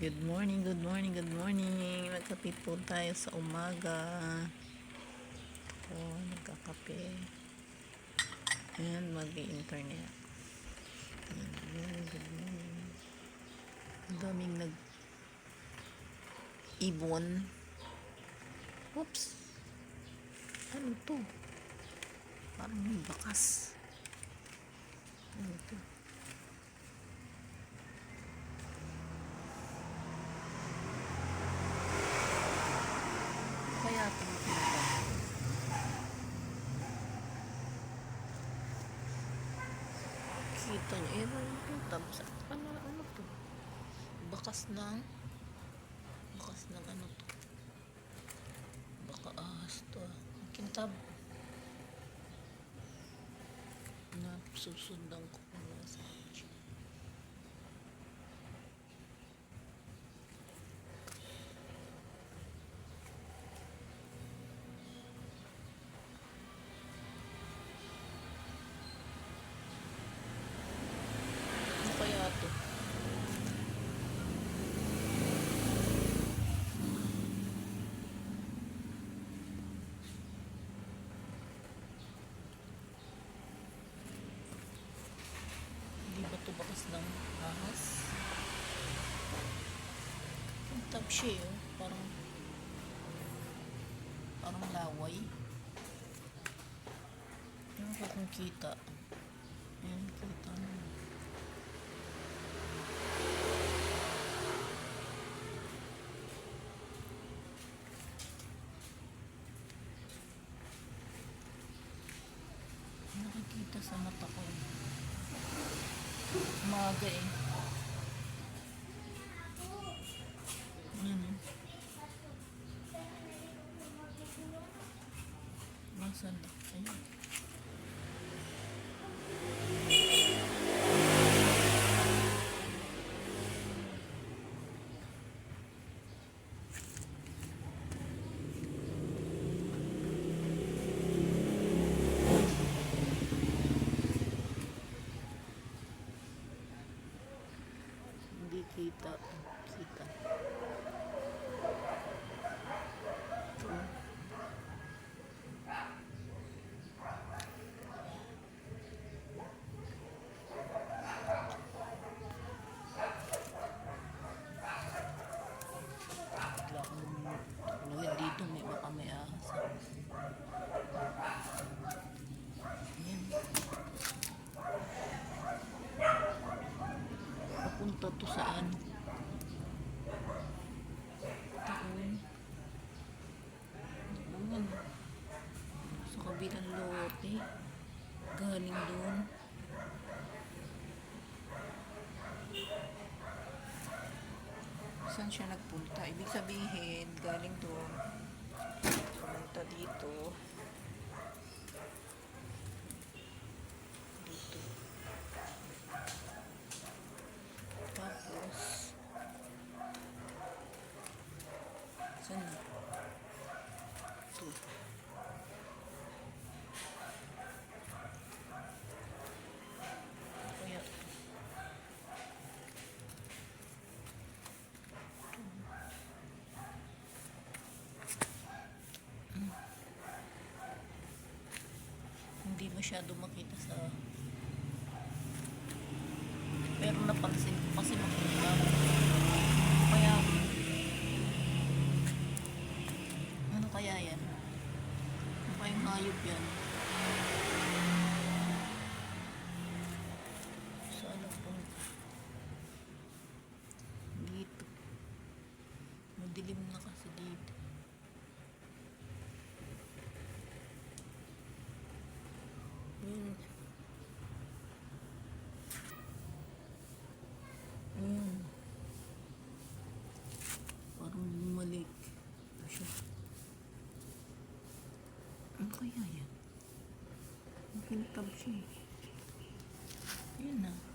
Good morning, good morning, good morning. Nagkape po tayo sa umaga. Ako, nagkakape. And mag-internet. Good morning, good morning. Ang daming nag ibon. Oops. Ano to? Parang may bakas. Ano to? Kaya tumitira. Kita niyo, eh, ano to? Tapos, ano, ano to? Bakas ng, bakas ng ano to? Baka ahas to. ah. Kintab. Na, susundan ko kung nasa siya. Ano kaya to? Hindi ba to bakas ng ahas? Ang tab siya eh, oh. Parang parang laway. Ano ba kung kita? Ayan, kita na. Nakikita sa mata ko. Umaga eh. Eh. Nasaan na? Ayan. Hindi kita. Kita. Oh. Bigla akong tulungin dito. May baka may ahas. Ayan. Papunta to saan? Taon. Ayan. Sa kabilang lote. Galing doon. Saan siya nagpunta? Ibig sabihin, galing doon. Pumunta dito. Dito. Tapos, saan? Ito. Kaya, hindi masyado makita sa pero napansin ko kasi makita. Kaya ano kaya yan? Ano kayang hayop yan? Saan punta dito. Madilim na kasi dito Yun. Ayan. Parang bumalik. Ito siya. Ano kaya yan? Makintab siya eh. Ayan na.